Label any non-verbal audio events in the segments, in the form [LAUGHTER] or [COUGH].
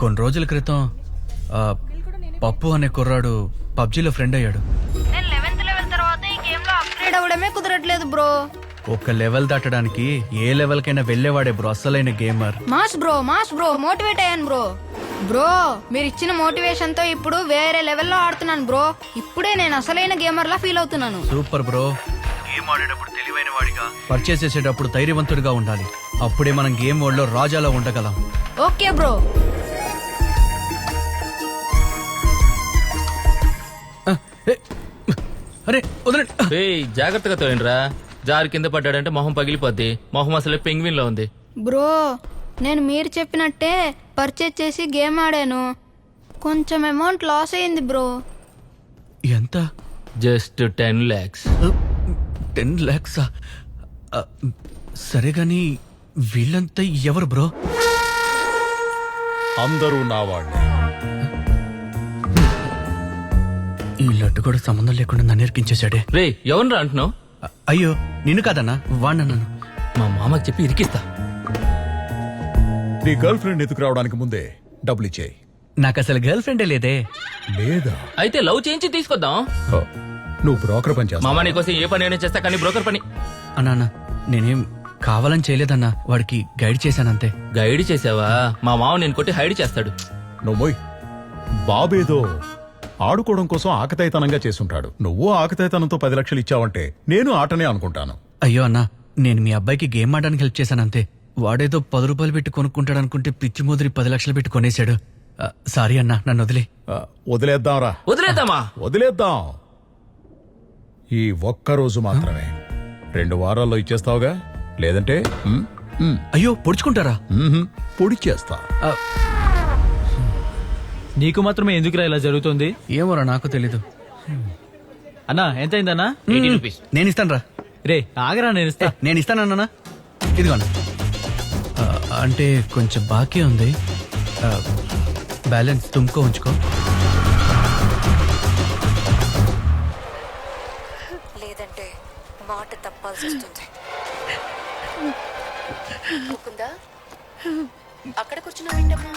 కొన్ని రోజుల క్రితం పప్పు అనే కుర్రాడు పబ్జీలో ఫ్రెండ్ అయ్యాడు. నేను లెవెన్త్ లెవెల్ తర్వాత ఈ గేమ్లో అప్గ్రేడ్ అవ్వడమే కుదరట్లేదు బ్రో. ఒక లెవెల్ దాటడానికి ఏ లెవెల్ కైనా వెళ్ళేవాడే బ్రో అసలైన gamer mass bro mass bro motivate అయ్యాను బ్రో. బ్రో మీరు ఇచ్చిన మోటివేషన్తో ఇప్పుడు వేరే లెవెల్లో ఆడుతున్నాను బ్రో. ఇప్పుడే నేను అసలైన గేమర్ లా ఫీల్ అవుతున్నాను. Super bro. గేమ్ ఆడేటప్పుడు తెలివైన వాడిగా. పర్చేస్ చేసేటప్పుడు ధైర్యవంతుడిగా ఉండాలి. అప్పుడే మనం గేమ్ వరల్డ్లో రాజాలో ఉండగలం. Okay bro. అరే వదలండి. రేయ్ జాగ్రత్తగా తోయండిరా. జారి కింద పడ్డాడంటే మొహం పగిలిపోద్ది. మొహం అసలే పెంగ్విన్లో ఉంది. బ్రో నేను మీరు చెప్పినట్టే పర్చేజ్ చేసి గేమ్ ఆడాను. కొంచెం అమౌంట్ లాస్ అయింది బ్రో. ఎంత? జస్ట్ టెన్ లాక్స్ టెన్ ల్యాక్సా సరే గాని వీళ్ళంతా ఎవరు బ్రో? అందరూ నా వాళ్ళే. ఈ లడ్డు కూడా సంబంధం లేకుండా నన్ను ఎరికించేశాడే రే ఎవరిరా అంటున్నావు? అ- అయ్యో నిన్ను కాదన్నా వాడినన్నాను మా మామకి చెప్పి ఇరికిస్తా. నీ గర్ల్ ఫ్రెండ్ ఎదుకు రావడానికి ముందే డబ్బులు ఇచ్చేయి. నాకు అసలు గర్ల్ ఫ్రెండే లేదే. లేదా? అయితే లవ్ చేయించి తీసుకొద్దాం. హ, నువ్వు బ్రోకర్ పని చేస్తావా? మామ నీకోసం ఏ పని అయినా చేస్తా కానీ బ్రోకర్ పని. అన్నా అన్నా, నేనేం కావాలని చేయలేదన్నా వాడికి గైడ్ చేశానంతే గైడ్ చేసావా? మా మామ నేను కొట్టి హైడ్ చేస్తాడు. నువ్వు మొయ్. బాబేదో ఆడుకోవడం కోసం ఆకతాయితనంగా చేసుంటాడు నువ్వు ఆకతాయితనంతో పది లక్షలు ఇచ్చావంటే నేను ఆటనే అనుకుంటాను. అయ్యో అన్నా నేను మీ అబ్బాయికి గేమ్ ఆడడానికి హెల్ప్ చేశానంతే వాడేదో పది రూపాయలు పెట్టి కొనుక్కుంటాడు అనుకుంటే పిచ్చి ముదిరి పది లక్షలు పెట్టి కొనేశాడు. సారీ అన్నా నన్ను వదిలే. వదిలేద్దాంరా. వదిలేద్దామా? వదిలేద్దాం. ఈ ఒక్క రోజు మాత్రమే. రెండు వారాల్లో ఇచ్చేస్తావుగా? లేదంటే? ఉమ్, ఉమ్, అయ్యో పొడుచుకుంటారా? ఉమ్హు, పొడి చేస్తా ఆ, నీకు మాత్రమే ఎందుకురా ఇలా జరుగుతుంది? ఏమోరా నాకు తెలీదు. అన్నా ఎంతైందన్నా? నేను ఇస్తాను రా రే ఆగరా నేను ఇస్తా నేను ఇస్తానన్నా ఇదిగో అన్న. ఆ, అంటే కొంచెం బాకీ ఉంది. ఆ, బ్యాలెన్స్ తుమ్కో ఉంచుకో. వస్తుంది ముకుందా అక్కడ కూర్చున్నావేంటమ్మా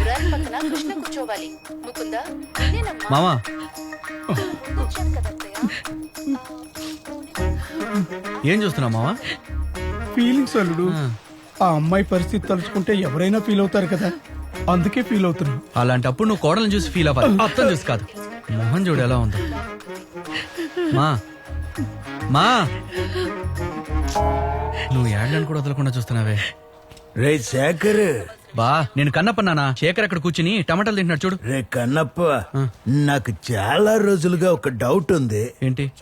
ఊరారి పక్కన కృష్ణ కూర్చోవాలి. ముకుందా నేనమ్మా. మామా. కూర్చోను కదా అత్తయ్య. ఏం చూస్తున్నావు మామా? ఫీలింగ్స్ అల్లుడు. ఆ. అమ్మాయి పరిస్థితి తలుచుకుంటే ఎవరైనా ఫీల్ అవుతారు కదా? అందుకే ఫీల్ అవుతున్నా. అలాంటప్పుడు నువ్వు కోడలను చూసి ఫీల్ అవ్వాలి. అర్థం చూసి కాదు. మొహం చూడు ఎలా ఉందో. మా మా. నువ్వు ఏడలను కూడా వదలకుండా చూస్తున్నావే. రే శేఖర్. బా నేను కన్నప్పన్నానా శేఖర్ అక్కడ కూర్చుని టమాటాలు తింటున్నాడు చూడు. రే కన్నప్ప నాకు చాలా రోజులుగా ఒక డౌట్ ఉంది. ఏంటి?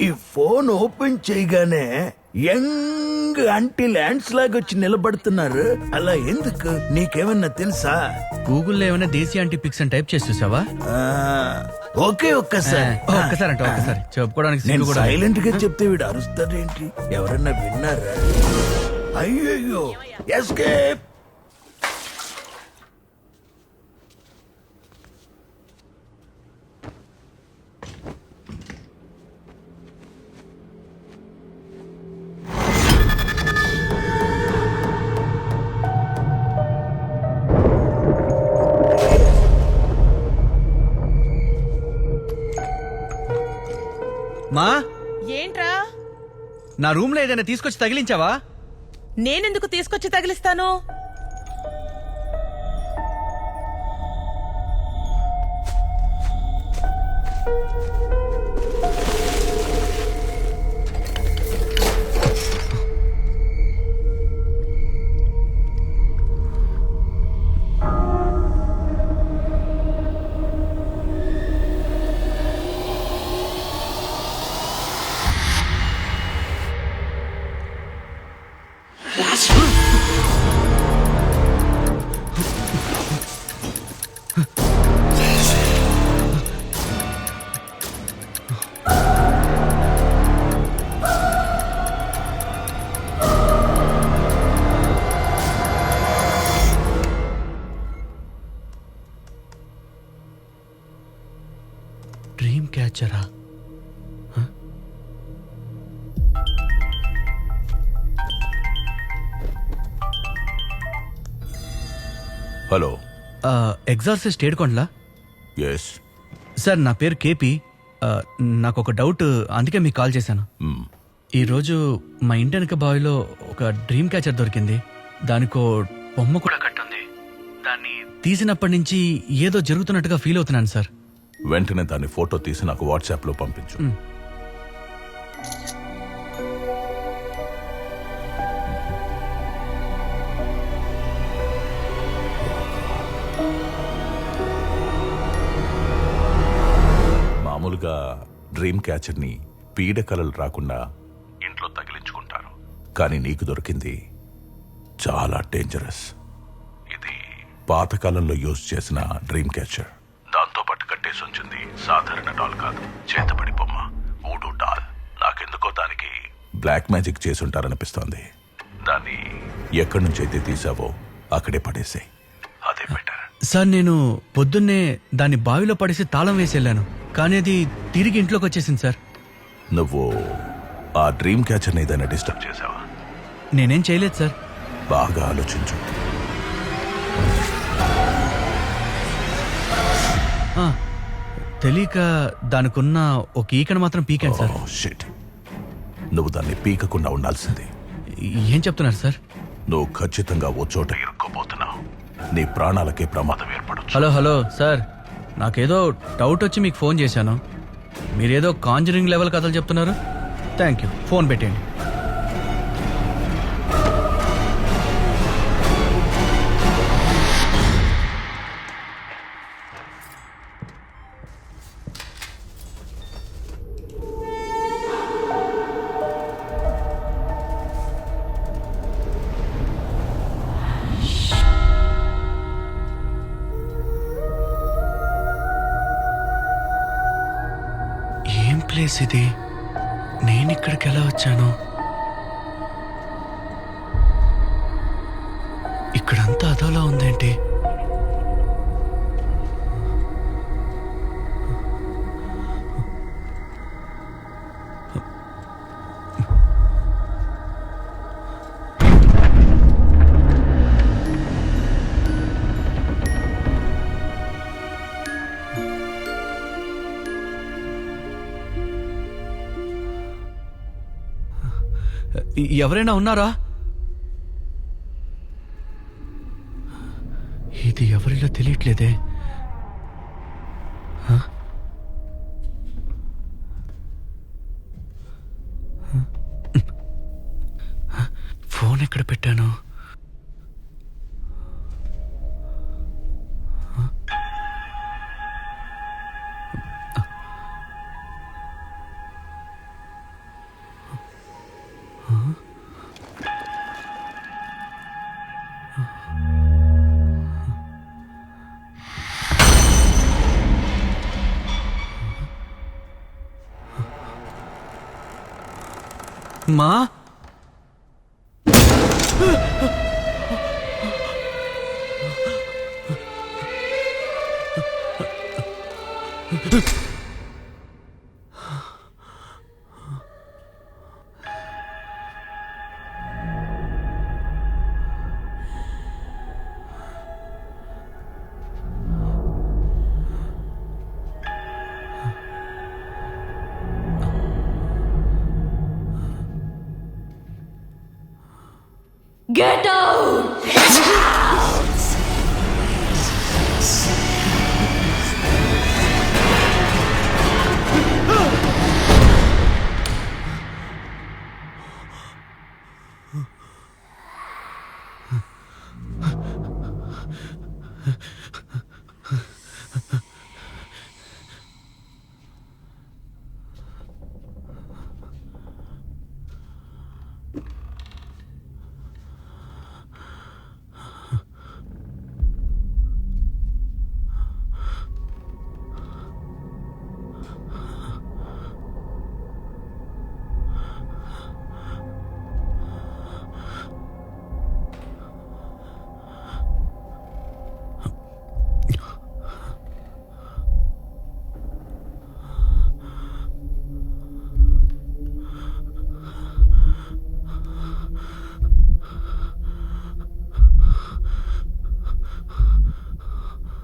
ఈ ఫోన్ ఓపెన్ చేయగానే యంగ్ అంటీ ల్యాండ్స్ లాగా వచ్చి నిలబడుతున్నారు. అలా ఎందుకు? నీకేమన్నా తెలుసా? గూగుల్లో ఏమైనా దేశీ యాంటీ పిక్స్ అని టైప్ చేసి చూసావా? ఆ, ఓకే ఒక్కసారి. ఒక్కసారి అంటే ఒక్కసారి. చెప్పుకోవడానికి నేను సిగ్గు కూడా సైలెంట్గా చెప్తే వీడు అరుస్తాడేంటి ఎవరన్నా విన్నారా? అయ్యయ్యో ఎస్కేప్! మా? ఏంట్రా? నా రూమ్లో ఏదైనా తీసుకొచ్చి తగిలించావా? నేనెందుకు తీసుకొచ్చి తగిలిస్తాను? క్యాచరా హలో. ఎగ్జార్సిస్ట్ ఏడుకోండ్లా? ఎస్ సార్ నా పేరు కేపీ. నాకు ఒక డౌట్ అందుకే మీకు కాల్ చేశాను. ఈరోజు మా ఇంటి వెనక బావిలో ఒక డ్రీమ్ క్యాచర్ దొరికింది. దానికో బొమ్మ కూడా కట్టుంది. దాన్ని తీసినప్పటి నుంచి ఏదో జరుగుతున్నట్టుగా ఫీల్ అవుతున్నాను సార్. వెంటనే దాని ఫోటో తీసి నాకు వాట్సాప్లో పంపించు. మామూలుగా డ్రీమ్ క్యాచర్ని పీడకలలు రాకుండా ఇంట్లో తగిలించుకుంటారు. కానీ నీకు దొరికింది చాలా డేంజరస్. ఇది పాతకాలంలో యూజ్ చేసిన డ్రీమ్ క్యాచర్. కట్టేసి ఉంచింది సాధారణ డాల్ కాదు. చేతబడి బొమ్మ. ఊడు డాల్. నాకెందుకో దానికి బ్లాక్ మ్యాజిక్ చేసి ఉంటారనిపిస్తోంది దాన్ని ఎక్కడి నుంచి అయితే తీసావో అక్కడే పడేసాయి. అదే బెటర్. సార్ నేను పొద్దున్నే దాన్ని బావిలో పడేసి తాళం వేసి వెళ్ళాను కానీ అది తిరిగి ఇంట్లోకి వచ్చేసింది సార్. నువ్వు ఆ డ్రీమ్ క్యాచర్ ఏదైనా డిస్టర్బ్ చేసావా? నేనేం చేయలేదు సార్. బాగా ఆలోచించు. ఆ, తెలియక దానికున్న ఒక ఈకను మాత్రం పీకాను సార్. షిట్ నువ్వు దాన్ని పీకకుండా ఉండాల్సింది. ఏం చెప్తున్నారు సార్? నువ్వు ఖచ్చితంగా ఓ చోట ఇరుక్కోబోతున్నావు నీ ప్రాణాలకే ప్రమాదం ఏర్పడచ్చు. Hello hello sir. నాకేదో డౌట్ వచ్చి మీకు ఫోన్ చేశాను. మీరేదో కాంజరింగ్ లెవెల్ కథలు చెప్తున్నారు? థ్యాంక్ యూ ఫోన్ పెట్టేయండి. ప్లేస్ ఇది నేను ఇక్కడికి ఎలా వచ్చాను? ఇక్కడంతా అదోలా ఉందేంటి? ఎవరైనా ఉన్నారా? ఇది ఎవరిలో తెలియట్లేదే. ఫోన్ ఎక్కడ పెట్టాను? まあ Get down! [LAUGHS]